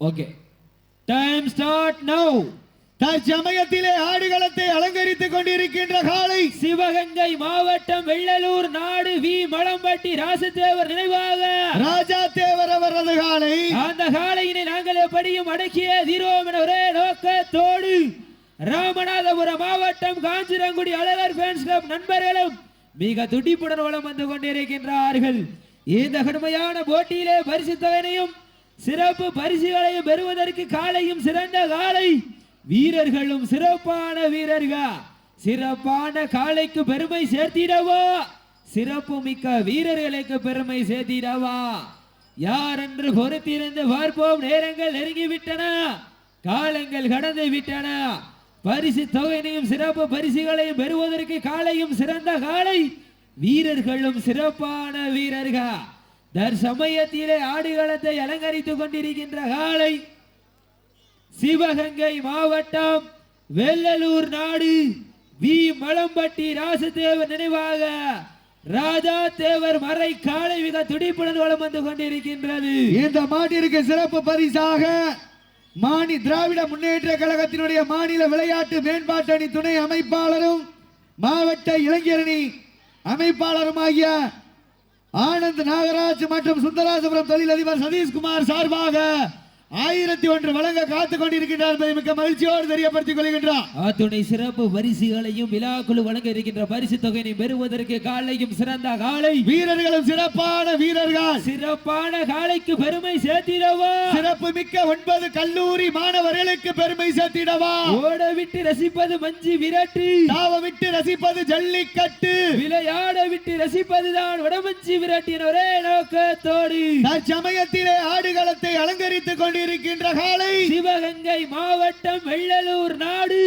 Okay time start now தற்சமயத்திலே ஆடுகளத்தை அலங்கரித்துக் கொண்டிருக்கின்ற காலை. சிவகங்கை மாவட்டம் வெள்ளலூர் நாடு வி. மலம்பட்டி ராசதேவர் நினைவாக. ராஜா தேவர் அவரது காலை. அந்த காலையினை நாங்கள் எப்படியும் அடக்கிய தீரோம் என ஒரே நோக்கத்தோடு ராமநாதபுரம் மாவட்டம் காஞ்சிரங்குடி அழகர் ஃபேன்ஸ் கிளப் நண்பர்களும் மிக துடிப்புடன் வளம் வந்து கொண்டிருக்கின்றார்கள். இந்த கடுமையான போட்டியிலே பரிசு தொகையினையும் சிறப்பு பரிசுகளையும் பெறுவதற்கு காலையும் சிறந்த காலை. வீரர்களும் சிறப்பான வீரர்கள். சிறப்பான காலைக்கு பெருமை சேர்த்திடவா? சிறப்பு மிக்க வீரர்களுக்கு பெருமை சேர்த்திடவா? யார் என்று பொறுத்திருந்து பார்ப்போம். நேரங்கள் நெருங்கி விட்டன காலங்கள் கடந்து விட்டன. பரிசு தொகையினையும் சிறப்பு பரிசுகளையும் பெறுவதற்கு காலையும் சிறந்த காலை. வீரர்களும் சிறப்பான வீரர்கள். தற்சமயத்திலே ஆடுகளத்தை அலங்கரித்துக் கொண்டிருக்கின்ற காலை சிவகங்கை மாவட்டம் வெள்ளலூர் நாடு வி. மலம்பட்டி ராசதேவர் நினைவாக ராஜா தேவர் மறை காலை மிக துடிப்புடன் வளம் வந்து கொண்டிருக்கின்றது. இந்த மாட்டிற்கு சிறப்பு பரிசாக மாணி திராவிட முன்னேற்ற கழகத்தினுடைய மாநில விளையாட்டு மேம்பாட்டு அணி துணை அமைப்பாளரும் மாவட்ட இளைஞரணி அமைப்பாளருமாகிய ஆனந்த் நாகராஜ் மற்றும் சுந்தராசபுரம் தொழிலதிபர் சதீஷ்குமார் சார்பாக ஆயிரத்தி ஒன்று வழங்க காத்துக் கொண்டிருக்கின்றார் மிக்க மகிழ்ச்சியோடு தெரியப்படுத்திக் கொள்கின்றார் அத்துணை சிறப்பு பரிசுகளையும் விழாக்குழு வழங்க இருக்கின்ற பரிசு தொகையினை பெறுவதற்கு காலையும் சிறந்த காலை. வீரர்களும் சிறப்பான வீரர்கள். சிறப்பான காலைக்கு பெருமை சேர்த்திடவா? சிறப்பு மிக்க ஒன்பது கல்லூரி மாணவர்களுக்கு பெருமை சேர்த்திடவா? ஓட விட்டு ரசிப்பது மஞ்சி விரட்டு. தாவ விட்டு ரசிப்பது ஜல்லிக்கட்டு. விளையாட விட்டு ரசிப்பதுதான் வடமஞ்சி விரட்டின் ஒரே நோக்கத்தோடு. தற்சமயத்திலே ஆடுகளத்தை அலங்கரித்துக் கொண்டிருக்கின்ற காலை சிவகங்கை மாவட்டம் வெள்ளலூர் நாடு.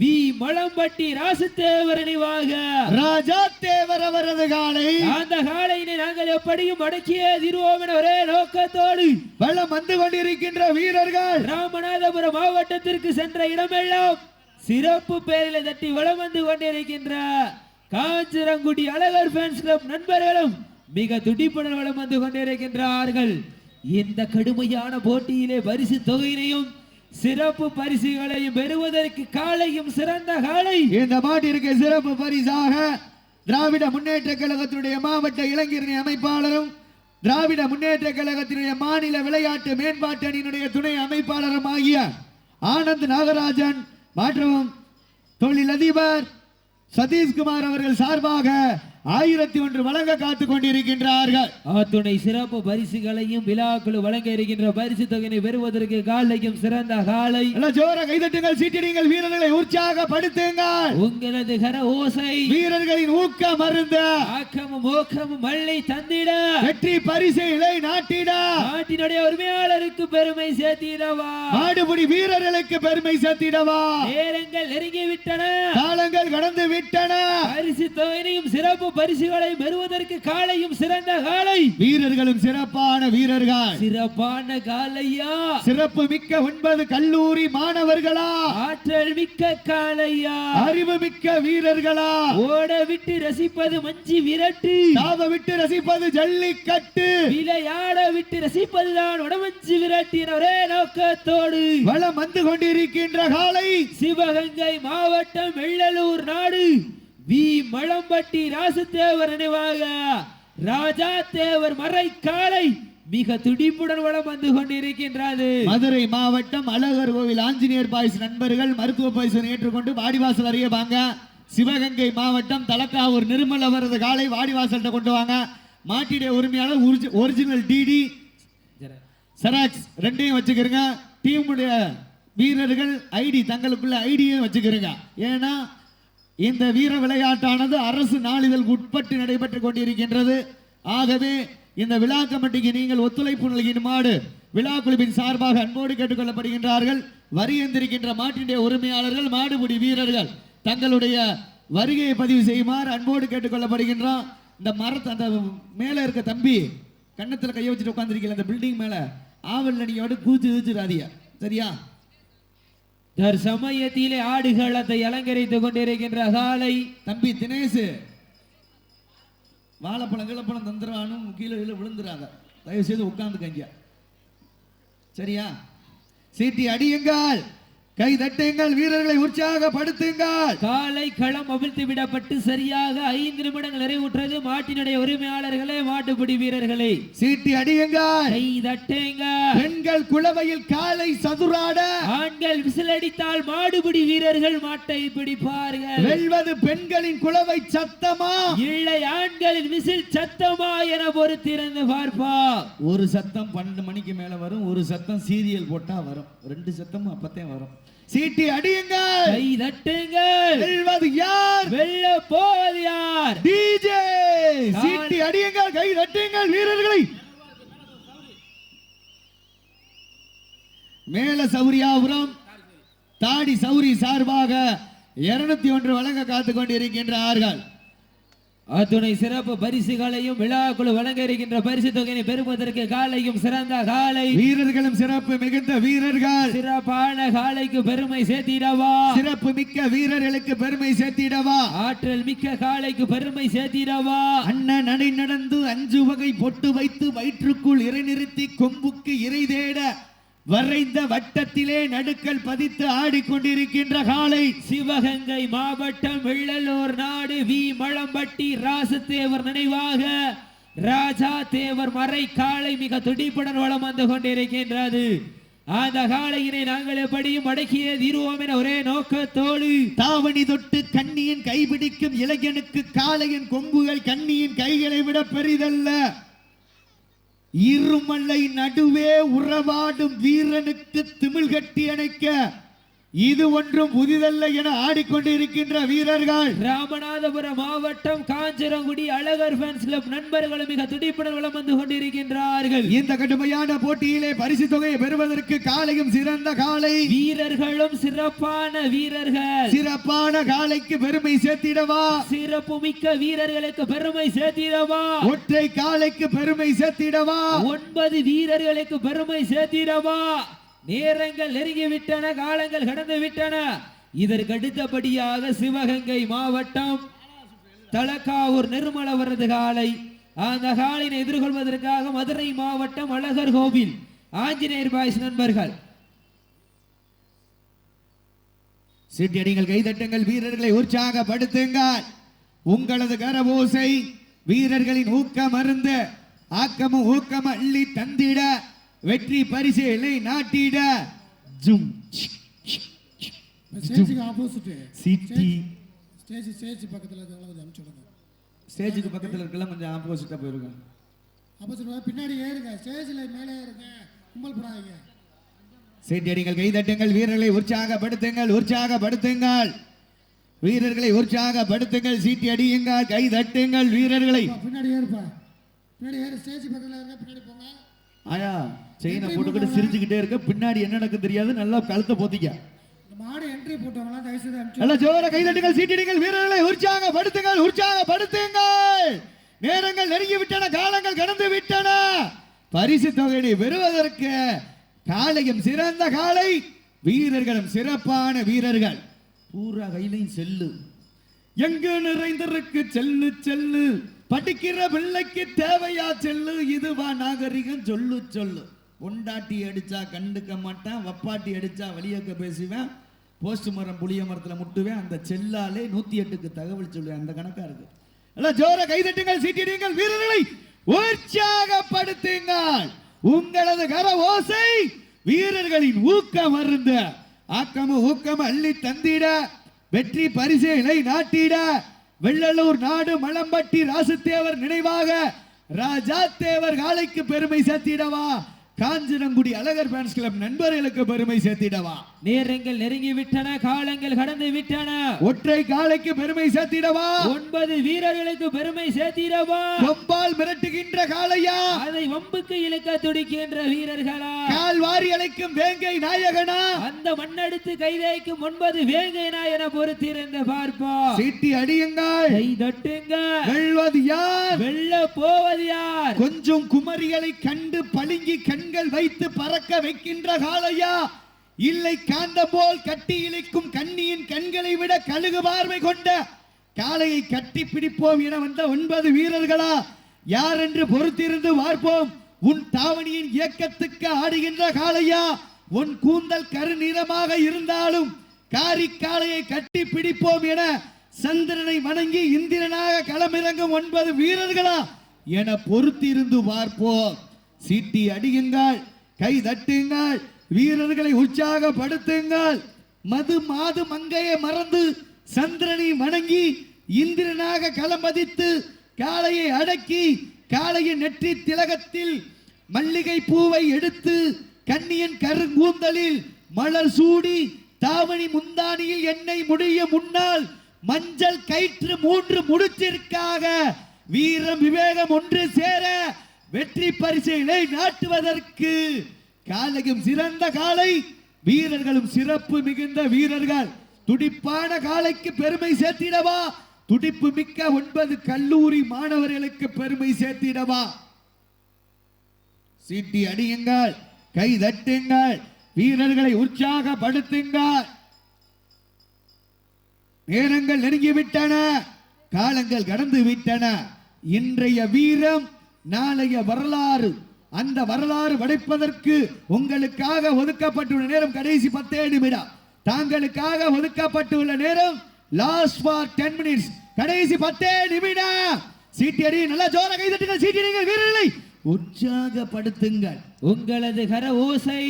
வி. மலம்பட்டி ராசத்தேவர் நினைவாக ராஜா தேவர் அவரது காலை அந்த காலையினை நாங்கள் எப்படியும் அடக்கிய திருவோம் என ஒரே நோக்கத்தோடு. வெள்ளம் வந்து கொண்டிருக்கின்ற வீரர்கள். ராமநாதபுரம் மாவட்டத்திற்கு சென்ற இடமெல்லாம் சிறப்பு பெயரில் தட்டி வளம் வந்து கொண்டிருக்கின்ற காஞ்சிரங்குடி அழகர் ஃபேன்ஸ் கிளப் நண்பர்களும் மிக துடிப்புடன் வளம் வந்து கொண்டிருக்கின்றார்கள். இந்த கடுமையான போட்டியிலே பரிசு தொகையினையும் சிறப்பு பரிசுகளையும் பெறுவதற்கு காலையும் சிறந்த காலை. இந்த மாட்டிற்கு சிறப்பு பரிசாக திராவிட முன்னேற்ற கழகத்தினுடைய மாவட்ட இளைஞரணி அமைப்பாளரும் திராவிட முன்னேற்ற கழகத்தினுடைய மாநில விளையாட்டு மேம்பாட்டு அணியினுடைய துணை அமைப்பாளரும் ஆகிய ஆனந்த் நாகராஜன் மற்றும் தொழிலதிபர் சதீஷ்குமார் அவர்கள் சார்பாக ஆயிரத்தி ஒன்று வழங்க காத்துக் கொண்டிருக்கின்றார்கள் அத்துணை சிறப்பு பரிசுகளையும் விழாக்குழு வழங்க இருக்கின்ற பரிசு தொகையினை பெறுவதற்கு காலையும் சிறந்த காலை. ஜோர கைதட்டுங்கள் சீட்டிடுங்கள் வீரர்களை உற்சாகப்படுத்துங்கள். உங்களது கர ஓசை. வீரர்களின் ஊக்க மருந்த. ஆக்கமும் ஓக்கமும் மள்ளை தந்திட. வெற்றி பரிசை இலை நாட்டிட. நாட்டினுடைய உரிமையாளருக்கு பெருமை சேர்த்திடவா. மாடுபிடி வீரர்களுக்கு பெருமை சேர்த்திடவா. நேரங்கள் நெருங்கி விட்டன காலங்கள் கடந்து விட்டன. பரிசு தொகையினையும் சிறப்பு பரிசுகளை பெறுவதற்கு காலையும் சிறந்த காலை வீரர்களும் சிறப்பான வீரர்கள். சிறப்பான காலையா சிறப்பு மிக்க ஒன்பது கல்லூரி மாணவர்களா? ஆற்றல் மிக்க காலையா அறிவு மிக்க வீரர்களா? ஓட விட்டு ரசிப்பது மஞ்சி விரட்டு. தாவ விட்டு ரசிப்பது ஜல்லிக்கட்டு. விளையாட விட்டு ரசிப்பதுதான் உடமஞ்சி விரட்டின ஒரே நோக்கத்தோடு. வளம் வந்து கொண்டிருக்கின்ற காலை சிவகங்கை மாவட்டம் வெள்ளலூர் நாடு. வி மலம்பட்டி ராசதேவர் நினைவாக ராஜா தேவர் மறை காலை மிக துடிப்புடன் வளம் வந்து கொண்டிருக்கின்றது. மதுரை மாவட்டம் அழகர் கோவில் ஆஞ்சநேயர் பாய்ஸ் நண்பர்கள் மருத்துவ பரிசு ஏற்றுக்கொண்டு வாடிவாசல் அறிய வாங்க. சிவகங்கை மாவட்டம் தலக்காவூர் நிர்மல் அவரது காலை வாடிவாசல்கிட்ட கொண்டு வாங்க. மாட்டிடைய உரிமையாளர் ஒரிஜினல் டிடி செராக்ஸ் ரெண்டையும் வச்சுக்கிறங்க டீமுடைய வீரர்கள் ஐடி தங்களுக்குள்ள ஐடியும் வச்சுக்கிறங்க ஏன்னா இந்த வீர விளையாட்டானது அரசு நாளிதழ் உட்பட்டு நடைபெற்றுக் கொண்டிருக்கின்றது. ஆகவே இந்த விழா கமிட்டிக்கு நீங்கள் ஒத்துழைப்பு நல்கினுமாறு விழா குழுவின் சார்பாக அன்போடு கேட்டுக்கொள்ளப்படுகின்றார்கள். வரி எந்திருக்கின்ற மாட்டினுடைய உரிமையாளர்கள் மாடுபிடி வீரர்கள் தங்களுடைய வருகையை பதிவு செய்யுமாறு அன்போடு கேட்டுக்கொள்ளப்படுகின்றோம். இந்த மரத்தை அந்த மேலே இருக்க தம்பி கன்னத்தில் கையை வச்சுட்டு உட்காந்துருக்கீங்க அந்த பில்டிங் மேலே. ஆவலில் நீங்கள் வந்து கூச்சு கூச்சுடாதீங்க சரியா? தற்சமயத்திலே ஆடுகளத்தை அலங்கரித்துக் கொண்டிருக்கின்ற காலை தம்பி தினேஷ் வாழைப்பழம் கீழப்பழம் தந்துடுவானும் கீழே கீழே விழுந்துறாங்க தயவு செய்து உட்கார்ந்துக்கங்க. சரியா? சீட்டி அடியுங்கள். கை தட்டுங்கள் வீரர்களை உற்சாகப்படுத்துங்கள். காலை களம் அவிழ்த்து விடப்பட்டு சரியாக ஐந்து நிமிடங்கள் நிறைவுற்றது. மாட்டினுடைய உரிமையாளர்களே மாட்டுப்பிடி வீரர்களே. சீட்டி அடியுங்கள். கை தட்டுங்க பெண்கள் குளவையில் காலை சதுராட. ஆண்கள் விசிலடித்தால் மாடுபிடி வீரர்கள் மாட்டை பிடிப்பார்கள். வெல்வது பெண்களின் குளவை சத்தமா? இல்லை ஆண்களின் விசில் சத்தமா என பொறுத்திருந்து பார்ப்பா ஒரு சத்தம் பன்னெண்டு மணிக்கு மேல வரும் ஒரு சத்தம் சீரியல் போட்டா வரும். ரெண்டு சத்தமும் அப்பத்தான் வரும். சீட்டி அடியுங்கள். கை தட்டுங்கள். வெல்வது யார்? வெல்ல போவது யார்? டிஜே சீட்டி அடியுங்கள் கை தட்டுங்கள் வீரர்களை. மேல சௌரியாபுரம் தாடி சௌரி சார்பாக இருநூத்தி ஒன்று வழங்க காத்துக் கொண்டிருக்கின்றார்கள் அத்துணை சிறப்பு பரிசுகளையும் விழாக்குழு வழங்க இருக்கின்ற பரிசு தொகையை பெறுவதற்கு காலையும் சிறந்த காலை. வீரர்களும் சிறப்பு மிகுந்த வீரர்கள். சிறப்பான காலைக்கு பெருமை சேர்த்திடவா. சிறப்பு மிக்க வீரர்களுக்கு பெருமை சேர்த்திடவா. ஆற்றல் மிக்க காலைக்கு பெருமை சேர்த்திடவா. அண்ணன் நடை நடந்து அஞ்சு வகை பொட்டு வைத்து வயிற்றுக்குள் இறை நிறுத்தி கொம்புக்கு இறை தேட. வரைந்த வட்டத்திலே நடுக்கல் பதித்து ஆடிக்கொண்டிருக்கின்ற காலை சிவகங்கை மாவட்டம் வெள்ளலூர் நாடு வி. மலம்பட்டி ராசத்தேவர் நினைவாக ராஜா தேவர் மறை காளை மிக துடிப்புடன் வளம் வந்து கொண்டிருக்கின்றது. அந்த காளையினை நாங்கள் எப்படியும் அடக்கிய தீருவோம் என ஒரே நோக்கத்தோடு தாவணி தொட்டு கண்ணியின் கைபிடிக்கும் இளைஞனுக்கு காளையின் கொம்புகள் கண்ணியின் கைகளை விட பெரிதல்ல. இருமலை நடுவே உறவாடும் வீரனுக்கு திமிழ் கட்டி அணைக்க இது ஒன்றும் புதிதல்ல என ஆடிக்கொண்டிருக்கின்ற வீரர்கள். ராமநாதபுரம் மாவட்டம் காஞ்சரங்குடி அழகர் ஃபேன்ஸ் கிளப் நண்பர்களும் மிக துடிப்புடன் வந்து கொண்டிருக்கின்றார்கள். இந்த கடுமையான போட்டியிலே பரிசு தொகையை பெறுவதற்கு காலையும் சிறந்த காலை. வீரர்களும் சிறப்பான வீரர்கள். சிறப்பான காலைக்கு பெருமை சேர்த்திடவா? சிறப்பு மிக்க வீரர்களுக்கு பெருமை சேர்த்திடவா? ஒற்றை காலைக்கு பெருமை சேர்த்திடவா? ஒன்பது வீரர்களுக்கு பெருமை சேர்த்திடவா? நேரங்கள் நெருங்கி விட்டன காலங்கள் கடந்து விட்டன. இதற்கு அடுத்தபடியாக சிவகங்கை மாவட்டம் தலக்காவூர் நிர்மலவரது காலை அந்த காலினை எதிர்கொள்வதற்காக மதுரை மாவட்டம் அழகர் கோவில். ஆஞ்சநேயர் பாய்ஸ் நண்பர்கள். சிட்டியடிகள் கைதட்டங்கள் வீரர்களை உற்சாகப்படுத்துங்கள். உங்களது கரபூசை வீரர்களின் ஊக்கம் அருந்து ஆக்கமும் ஊக்கம் அள்ளி தந்திட வெற்றி பரிசுகளை நாட்டிட. ஜும் ஸ்டேஜுக்கு ஆப்போசிட்டு சிட்டி ஸ்டேஜ் ஸ்டேஜ் பக்கத்தில் இருக்கிறவங்கள கொஞ்சம் அனுப்பிச்சு விடுங்க. ஸ்டேஜுக்கு பக்கத்துல இருக்கலாம் கொஞ்சம் ஆப்போசிட்டா போயிருங்க. ஆப்போசிட் பின்னாடி ஏறுங்க ஸ்டேஜில் மேலே ஏறுங்க கும்பல் போடாதீங்க. சீட்டடிங்கள் கைதட்டுங்கள். வீரர்களை உற்சாகப்படுத்துங்கள். உற்சாகப்படுத்துங்கள். வீரர்களை உற்சாகப்படுத்துங்கள். சீட்டி அடியுங்கள். கை தட்டுங்கள் வீரர்களை பின்னாடி ஏறுப்பா பின்னாடி ஏறு ஸ்டேஜ் பக்கத்தில் இருங்க. பின்னாடி போங்க. ஆயா செயினை போட்டுக்கிட்டு சிரிச்சுக்கிட்டே இருக்க பின்னாடி என்ன நடக்கும் தெரியாது? நல்லா கழுத்தை போத்திக்க. மாடு என்ட்ரி போட்டவங்களாம் தயவு செய்து அனுப்பிச்சு நல்ல ஜோர கைதட்டுங்கள் சீட்டிடுங்கள் வீரர்களை உற்சாகப்படுத்துங்கள் உற்சாகப்படுத்துங்கள் நேரங்கள் நெருங்கி விட்டன காலங்கள் கடந்து விட்டன. பரிசு தொகையை பெறுவதற்கு காலையும் சிறந்த காலை வீரர்களும் சிறப்பான வீரர்கள். பூரா கையிலையும் செல்லு. எங்கு நிறைந்திருக்கு? Cell cell. படிக்கிற பிள்ளைக்கு தேவையா செல்லு? இதுவா நாகரிகம்? சொல்லு சொல்லு. பொண்டாட்டி அடிச்சா கண்டுக்க மாட்டான் வப்பாட்டி அடிச்சா வழியக்க பேசுவேன் போஸ்ட் மரம் புளிய மரத்துல முட்டுவேன் அந்த செல்லாலே நூத்தி எட்டுக்கு தகவல் சொல்லுவேன். அந்த கணக்கா இருக்கு. எல்லாம் ஜோர கைதட்டுங்கள் சீட்டிடுங்கள் வீரர்களை உற்சாகப்படுத்துங்கள். உங்களது கர ஓசை வீரர்களின் ஊக்கம் அருந்த. ஆக்கமும் ஊக்கம் அள்ளி தந்திட. வெற்றி பரிசுகளை நாட்டிட. வெள்ளலூர் நாடு மலம்பட்டி ராசுத்தேவர் நினைவாக ராஜா தேவர் காலைக்கு பெருமை சேர்த்திடவா? காஞ்சிரங்குடி அழகர் ஃபேன்ஸ் கிளப் நண்பர்களுக்கு பெருமை சேர்த்திடவா? நேரங்கள் நெருங்கி விட்டன காலங்கள் கடந்து விட்டன. ஒற்றை காலைக்கு பெருமை சேர்த்திடவா? ஒன்பது வீரர்களுக்கு பெருமை சேர்த்திடவா? கொம்பால் மிரட்டுகின்ற காளையா? அதை வம்புக்கு இழுக்க துடிக்கின்ற வீரர்களா? கால் வாரி அழைக்கும் வேங்கை நாயகனா? அந்த மண்ணெடுத்து கைதைக்கும் ஒன்பது வேங்கைனா என பொறுத்திருந்து பார்ப்பா சீட்டி அடியுங்கள். கை தட்டுங்க வெல்வது யார்? வெல்ல போவது யார்? கொஞ்சம் குமரிகளை கண்டு பளிங்கி கண்கள் வைத்து பறக்க வைக்கின்ற காளையா? இல்லை காந்த போல் கட்டி இழைக்கும் கண்ணியின் கண்களை விட கழுகு பார்வை கொண்ட காளையை கட்டி பிடிப்போம் என வந்த ஒன்பது வீரர்களா? யார் என்று பொறுத்திருந்து பார்ப்போம்? உன் தாவணியின் இயக்கத்துக்கு ஆடுகின்ற காளையா? உன் கூந்தல் கருநிறமாக இருந்தாலும் காரிக்காலையை கட்டி பிடிப்போம் என சந்திரனை வணங்கி இந்திரனாக களமிறங்கும் ஒன்பது வீரர்களா? என பொறுத்திருந்து பார்ப்போம். சீட்டி அடியுங்கள் கை தட்டுங்கள் வீரர்களை உற்சாகப்படுத்துங்கள். மது மாது மங்கையை மறந்து சந்திரனை வணங்கி இந்திரனாக களமதித்து காளையை அடக்கி காளையின் நெற்றி திலகத்தில் மல்லிகை பூவை எடுத்து கண்ணியன் கருங்கூந்தலில் மலர் சூடி தாவணி முந்தானியில் எண்ணெய் முடிய முன்னால் மஞ்சள் கயிற்று மூன்று முடிச்சிற்காக வீரம் விவேகம் ஒன்று சேர வெற்றி பரிசுகளை நாட்டுவதற்கு காலையும் சிறந்த காலை வீரர்களும் சிறப்பு மிகுந்த வீரர்கள். துடிப்பான காலைக்கு பெருமை சேர்த்திடவா? துடிப்பு மிக்க ஒன்பது கல்லூரி மாணவர்களுக்கு பெருமை சேர்த்திடவா? சீட்டி அடியுங்கள் கை தட்டுங்கள் வீரர்களை உற்சாகப்படுத்துங்கள். நேரங்கள் நெருங்கிவிட்டன காலங்கள் கடந்து விட்டன இன்றைய வீரம் நாளைய வரலாறு. அந்த வரலாறு படைப்பதற்கு உங்களுக்காக ஒதுக்கப்பட்டுள்ள நேரம் கடைசி பத்தே நிமிடம். தாங்களுக்காக ஒதுக்கப்பட்டுள்ள நேரம் லாஸ்ட் ஃபார் டென் மினிட்ஸ் கடைசி பத்தே நிமிடம். சீட்டியடி நல்லா ஜோர கைதட்டுங்கள் சீட்டியடிங்கள் வீரர்களை உற்சாகப்படுத்துங்கள். உங்களது கர ஓசை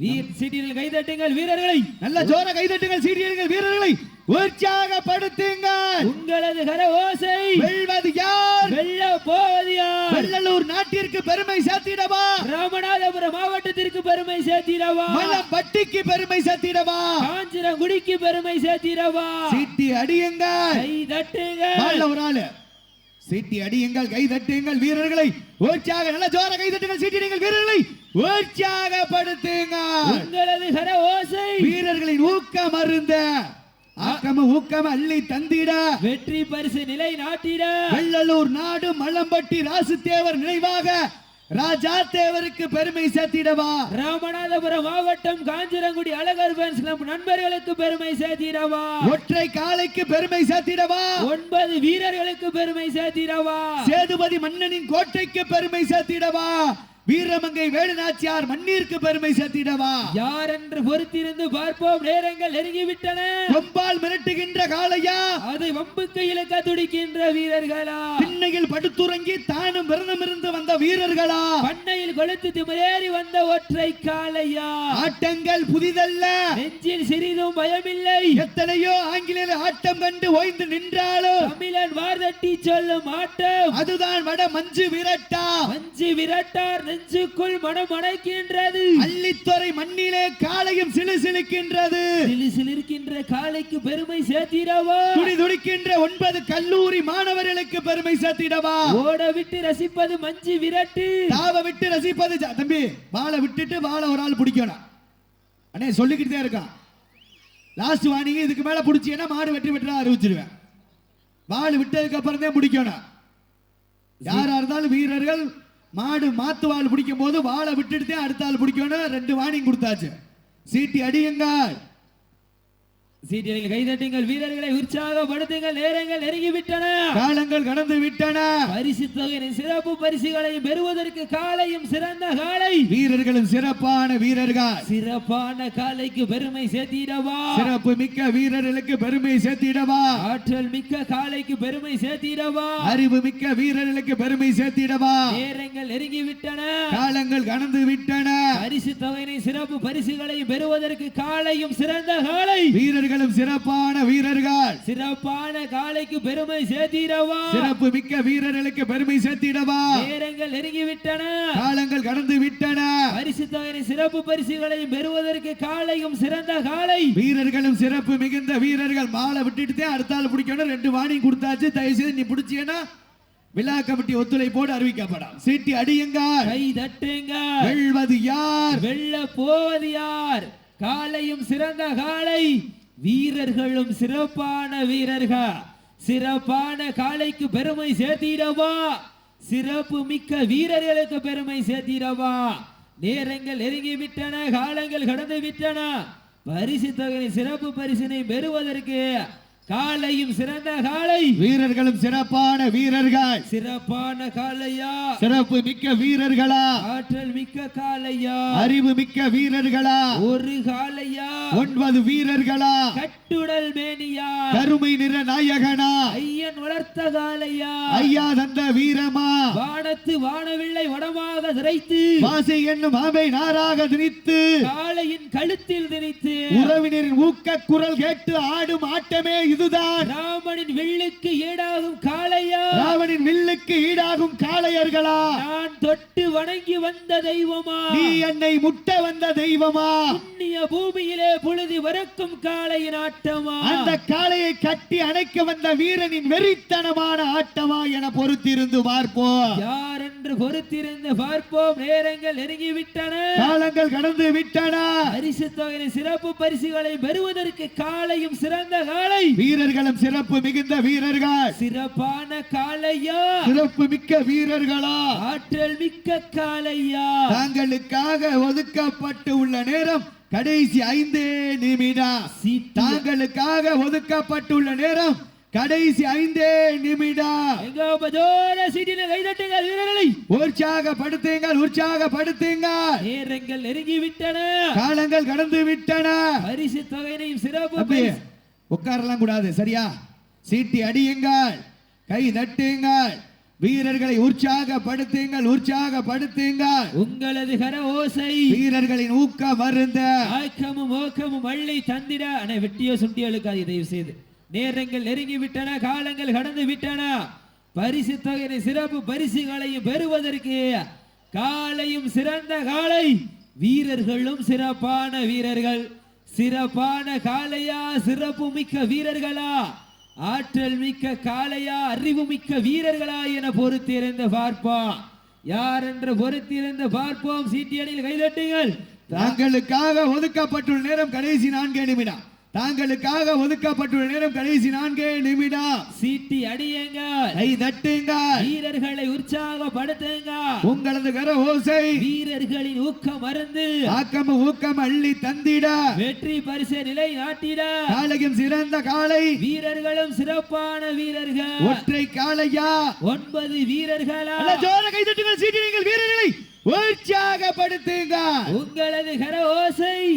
வீர் சீட்டில் கைதட்டுங்கள் வீரர்களை. நல்ல ஜோர கைதட்டுங்கள் சீட்டியடிங்கள் வீரர்களை. உற்சாகப்படுத்துங்கள். உங்களது கர ஓசை. வெல்வது யார்? வெல்ல போவது யார்? வெள்ளலூர் நாட்டிற்கு பெருமை சேர்த்திடவா? ராமநாதபுரம் மாவட்டத்திற்கு பெருமை சேர்த்திடவா? மலம்பட்டிக்கு பெருமை சேர்த்திடவா? காஞ்சிரங்குடிக்கு பெருமை சேர்த்திடவா? சீட்டி அடியுங்கள். கை தட்டுங்க ஒரு ஆளு. சீட்டி அடியுங்கள் கை தட்டுங்கள் வீரர்களை. உற்சாக நல்ல ஜோர கை தட்டுங்கள் சீட்டிடுங்கள் வீரர்களை. உற்சாகப்படுத்துங்கள் உங்களது கர ஓசை. வீரர்களின் ஊக்கம் அருந்த. ஆக்கம ஊக்கம் அள்ளி தந்திட. வெற்றி பரிசு நிலை நாட்டிட. வெள்ளலூர் நாடு மலம்பட்டி ராசு தேவர் நினைவாக. ராஜா தேவருக்கு பெருமை சேர்த்திடவா? ராமநாதபுரம் மாவட்டம் காஞ்சிரங்குடி அழகர் ஃபேன்ஸ் கிளப் நண்பர்களுக்கு பெருமை சேர்த்திடவா? ஒற்றை காலைக்கு பெருமை சேர்த்திடவா? ஒன்பது வீரர்களுக்கு பெருமை சேர்த்திடவா? சேதுபதி மன்னனின் கோட்டைக்கு பெருமை சேர்த்திடவா? வீரமங்கை வேலுநாச்சியார் மண்ணிற்கு பெருமை சேர்த்திடவா? யார் என்று பொறுத்திருந்து பார்ப்போம். நேரங்கள் நெருங்கிவிட்டன. கொம்பால் மிரட்டுகின்ற காளையா? அதை வம்புக்கு இழுக்க துடிக்கின்ற வீரர்களா? திண்ணையில் படுத்துறங்கி தானும் விரதம் இருந்து வந்த வீரர்களா? பண்ணையில் கொளுத்து திமிரேறி வந்த ஒற்றை காளையா? ஆட்டங்கள் புதிதல்ல. நெஞ்சில் சிறிதும் பயமில்லை. எத்தனையோ ஆங்கிலேய ஆட்டம் கண்டு ஓய்ந்து நின்றாலும் தமிழன் வார்தட்டி சொல்லும் ஆட்டம். அதுதான் வட மஞ்சு விரட்டா. மஞ்சு விரட்டார் நெஞ்சுக்குள் மனம் அடைக்கின்றது அள்ளித்துறை மண்ணிலே காளையும் சிலு சிலுக்கின்றது. சிலு சிலிருக்கின்ற காளைக்கு பெருமை சேர்த்திடவா? துடி துடிக்கின்ற ஒன்பது கல்லூரி மாணவர்களுக்கு பெருமை சேர்த்திடவா? ஓட விட்டு ரசிப்பது மஞ்சு விரட்டு. தாவ விட்டு ரசிப்பது தம்பி வாழை விட்டுட்டு வாழை ஒரு ஆள் பிடிக்கணும். அண்ணே சொல்லிக்கிட்டே இருக்கான். லாஸ்ட் வாணிங்க இதுக்கு மேல பிடிச்சீங்கன்னா மாடு வெட்டி வெட்டுறா அறிவிச்சிருவேன். வாள் விட்டதுக்கு அப்புறம் தான் பிடிக்கணும் யாரா இருந்தாலும் வீரர்கள் மாடு மாத்து வாள் பிடிக்கும் போது வாழை விட்டுட்டு அடுத்த ஆள் பிடிக்கணும் ரெண்டு வாணிங் கொடுத்தாச்சு. சீட்டி அடியுங்கள் சீட்டில் கைதட்டுங்கள் வீரர்களை உற்சாகப்படுத்துங்கள் நேரங்கள் நெருங்கிவிட்டன. காலங்கள் கடந்து விட்டன. பரிசு தொகையின் சிறப்பு பரிசுகளை பெறுவதற்கு காலையும் சிறந்த காலை. வீரர்களும் சிறப்பான வீரர்கள். சிறப்பான காலைக்கு பெருமை சேர்த்திடவா? சிறப்பு மிக்க வீரர்களுக்கு பெருமை சேர்த்திடவா? ஆற்றல் மிக்க காலைக்கு பெருமை சேர்த்திடவா? அறிவு மிக்க வீரர்களுக்கு பெருமை சேர்த்திடவா? நேரங்கள் நெருங்கிவிட்டன. காலங்கள் கடந்து விட்டன. பரிசு தொகையினை சிறப்பு பரிசுகளை பெறுவதற்கு காலையும் சிறந்த காலை. வீரர்களும் சிறப்பான வீரர்கள். சிறப்பான காலைக்கு பெருமை சேர்த்திடவா? சிறப்பு மிக்க வீரர்களுக்கு பெருமை சேர்த்திடவா? நேரங்கள் நெருங்கிவிட்டன. காலங்கள் கடந்து விட்டன பரிசு தொகையினை சிறப்பு பரிசுகளை பெறுவதற்கு காலையும் சிறந்த காலை வீரர்களும் சிறப்பு மிகுந்த வீரர்கள். மாலை விட்டுட்டு தான் அடுத்த ஆள் பிடிக்கணும். ரெண்டு வாணி கொடுத்தாச்சு. தயவு செய்து நீ பிடிச்சீங்கன்னா விழா கமிட்டி ஒத்துழைப்போடு அறிவிக்கப்படும். சீட்டி அடியுங்க கை தட்டுங்க வெல்வது யார்? வெல்ல போவது யார்? காலையும் சிறந்த காலை வீரர்களும் சிறப்பான வீரர்கள். சிறப்பான காலைக்கு பெருமை சேர்த்திடவா? சிறப்பு மிக்க வீரர்களுக்கு பெருமை சேர்த்திடவா? நேரங்கள் நெருங்கி விட்டன காலங்கள் கடந்து விட்டன. பரிசு தொகை சிறப்பு பரிசினை பெறுவதற்கு காலையும் சிறந்த காலை. வீரர்களும் சிறப்பான வீரர்கள். சிறப்பான காலையா. சிறப்பு மிக்க வீரர்களா. ஆற்றல் மிக்க காலையா. அறிவு மிக்க வீரர்களா. ஒரு காலையா. ஒன்பது வீரர்களா. கட்டுடல் மேனியா. கருமை நிற நாயகனா. ஐயன் வளர்த்த காலையா. ஐயா தந்த வீரமா. வானத்து வானவில்லை வடமாக திரைத்து வாசை என்னும் ஆமை நாராக திணித்து. காளையின் கழுத்தில் திணித்து. உறவினரின் ஊக்க குரல் கேட்டு ஆடும் ஆட்டமே இதுதான். ராமனின் வில்லுக்கு ஈடாகும் காளையா? ராவணின் வில்லுக்கு ஈடாகும் காளையர்களா? நான் தொட்டு வணங்கி வந்த தெய்வமா? நீ என்னை முட்ட வந்த தெய்வமா? புண்ணிய பூமியிலே புழுதி வரக்கும் காளையின் ஆட்டமா? அந்த காளையை கட்டி அணைக்க வந்த வீரனின் வெறித்தனமான ஆட்டமா என பொறுத்திருந்து பார்ப்போம். யார் என்று பொறுத்திருந்து பார்ப்போம். நேரங்கள் நெருங்கி விட்டன காலங்கள் கடந்து விட்டன. பரிசு தொகை சிறப்பு பரிசுகளை பெறுவதற்கு காளையும் சிறந்த காளை வீரர்களும் சிறப்பு மிகுந்த வீரர்கள். சிறப்பான காளையா சிறப்பு மிக்க வீரர்களா? ஆற்றல் மிக்க காளையா தாங்களுக்காக ஒதுக்கப்பட்டு உள்ள நேரம் கடைசி ஐந்தே நிமிடம். தாங்களுக்காக ஒதுக்கப்பட்டுள்ள நேரம் கடைசி ஐந்தே நிமிடம். உற்சாகப்படுத்துங்கள் உற்சாகப்படுத்துங்கள். நேரங்கள் நெருங்கி விட்டன காலங்கள் கடந்து விட்டன பரிசு தொகையினையும் சிறப்பு உட்காரலாம் கூடாது சரியா? சீட்டி அடியுங்கள் கை தட்டுங்கள் வீரர்களை உற்சாகப்படுத்துங்கள் உற்சாகப்படுத்துங்கள். உங்களது கர ஓசை. வீரர்களின் ஊக்க மருந்த ஆக்கமும் ஓக்கமும் அள்ளி தந்திட. அனை வெட்டியோ சுண்டியோ இழுக்காது தயவு செய்து நேரங்கள் நெருங்கி விட்டன காலங்கள் கடந்து விட்டன பரிசு தொகையின் சிறப்பு பரிசுகளையும் பெறுவதற்கு காலையும் சிறந்த காலை. வீரர்களும் சிறப்பான வீரர்கள். சிறப்பான காலையா சிறப்பு மிக்க வீரர்களா? ஆற்றல் மிக்க காளையா அறிவு மிக்க வீரர்களா என பொறுத்திருந்து பார்ப்போம். யார் என்று பொறுத்திருந்து பார்ப்போம். சீட்டியடியில் கைதட்டுங்கள். தாங்களுக்காக ஒதுக்கப்பட்டுள்ள நேரம் கடைசி நான்கு நிமிடம். தாங்களுக்காக ஒதுக்கப்பட்டுள்ள நேரம் கடைசி நான்கே நிமிடம். சீட்டி அடியுங்கள். கை தட்டுங்கள். வீரர்களை உற்சாகப்படுத்துங்க உங்களது கர ஓசை. வீரர்களின் ஊக்கம் மறந்து ஆக்கம் ஊக்கம் அள்ளி தந்திட. வெற்றி பரிசு நிலை நாட்டிட காலையும் சிறந்த காலை. வீரர்களும் சிறப்பான வீரர்கள். ஒற்றை காளையா ஒன்பது வீரர்களா? ஜோர கை தட்டுங்கள் சீட்டி நீங்கள். வீரர்களை உற்சாகப்படுத்துங்க உங்களது கர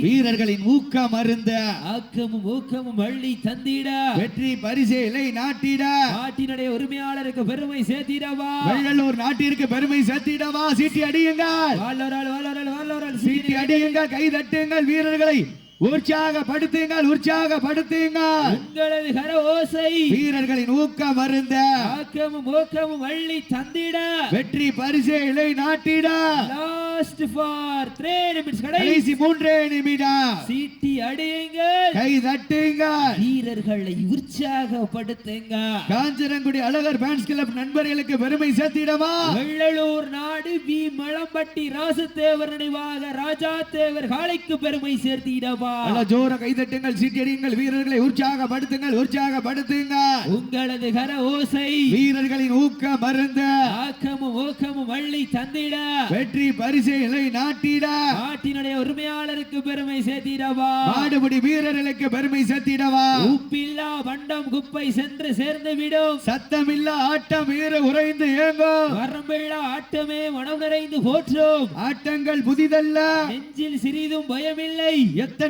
வீரர்களின் ஊக்கம் மருந்த ஆக்கமும் ஊக்கமும் அள்ளி தந்திட. வெற்றி பரிசேலை நாட்டிட. நாட்டினுடைய உரிமையாளருக்கு பெருமை சேர்த்திடவா. வெள்ளலூர் நாட்டிற்கு பெருமை சேர்த்திடவா. சீட்டி அடியுங்கள். வாழ்வரால் வாழ்வரால் வாழ்வரால் சீட்டி அடியுங்கள். கை தட்டுங்கள் வீரர்களை. உற்சாகப்படுத்துங்கள் உற்சாகப்படுத்துங்கள். உங்களது கர ஓசை வீரர்களின் ஊக்கம் மருந்த ஆக்கமும் ஊக்கமும் அள்ளி தந்திட. வெற்றி பரிசேலை நாட்டிட. லாஸ்ட் ஃபார் த்ரீ நிமிட்ஸ் கடை கடைசி மூன்றே நிமிடம். சீட்டி அடியுங்கள். கை தட்டுங்கள். வீரர்களை உற்சாகப்படுத்துங்க காஞ்சரங்குடி அழகர் பேன்ஸ் கிளப் நண்பர்களுக்கு பெருமை சேர்த்திடவா? வெள்ளலூர் நாடு வி மலம்பட்டி ராசத்தேவர் நினைவாக ராஜா தேவர் காளைக்கு பெருமை சேர்த்திடவா? ஜோர கைதட்டுங்கள் சீட்டடியுங்கள் வீரர்களை உற்சாகப்படுத்துங்கள் உற்சாகப்படுத்துங்க உங்களது கர ஓசை வீரர்களின் ஊக்க மருந்த ஆக்கமும் ஊக்கமும் அள்ளி தந்திட. வெற்றி பரிசைகளை நாட்டிட. நாட்டினுடைய உரிமையாளருக்கு பெருமை சேர்த்திடவா. மாடுபிடி வீரர்களுக்கு பெருமை சேர்த்திடவா. உப்பில்லா வண்டம் குப்பை சென்று சேர்ந்து விடும். சத்தமில்ல ஆட்டம் வீர உறைந்து ஏங்கும் வரம்பில்லா ஆட்டமே மனம் நிறைந்து போற்றும். ஆட்டங்கள் புதிதல்ல. நெஞ்சில் சிறிதும் பயமில்லை.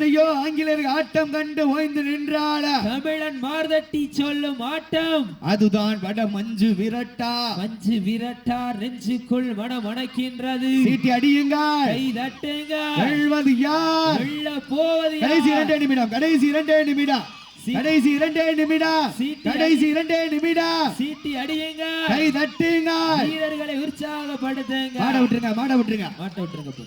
எத்தனையோ ஆங்கிலேயர்கள் ஆட்டம் கண்டு ஓய்ந்து நின்றால தமிழன் மார்தட்டி சொல்லும் ஆட்டம். அதுதான் வட மஞ்சு விரட்டா. மஞ்சு விரட்டார் நெஞ்சுக்குள் மனம் அணைக்கின்றது. சீட்டி அடியுங்கள். கை தட்டுங்க வெல்வது யார்? வெள்ள போவது கடைசி? இரண்டே நிமிடம் கடைசி இரண்டே நிமிடம். கடைசி இரண்டே நிமிடம். கடைசி இரண்டே நிமிடம். சீட்டி அடியுங்க கை தட்டுங்க வீரர்களை உற்சாகப்படுத்துங்க மாட விட்டுருங்க மாட விட்டுருங்க. மாட்ட விட்டுருங்க.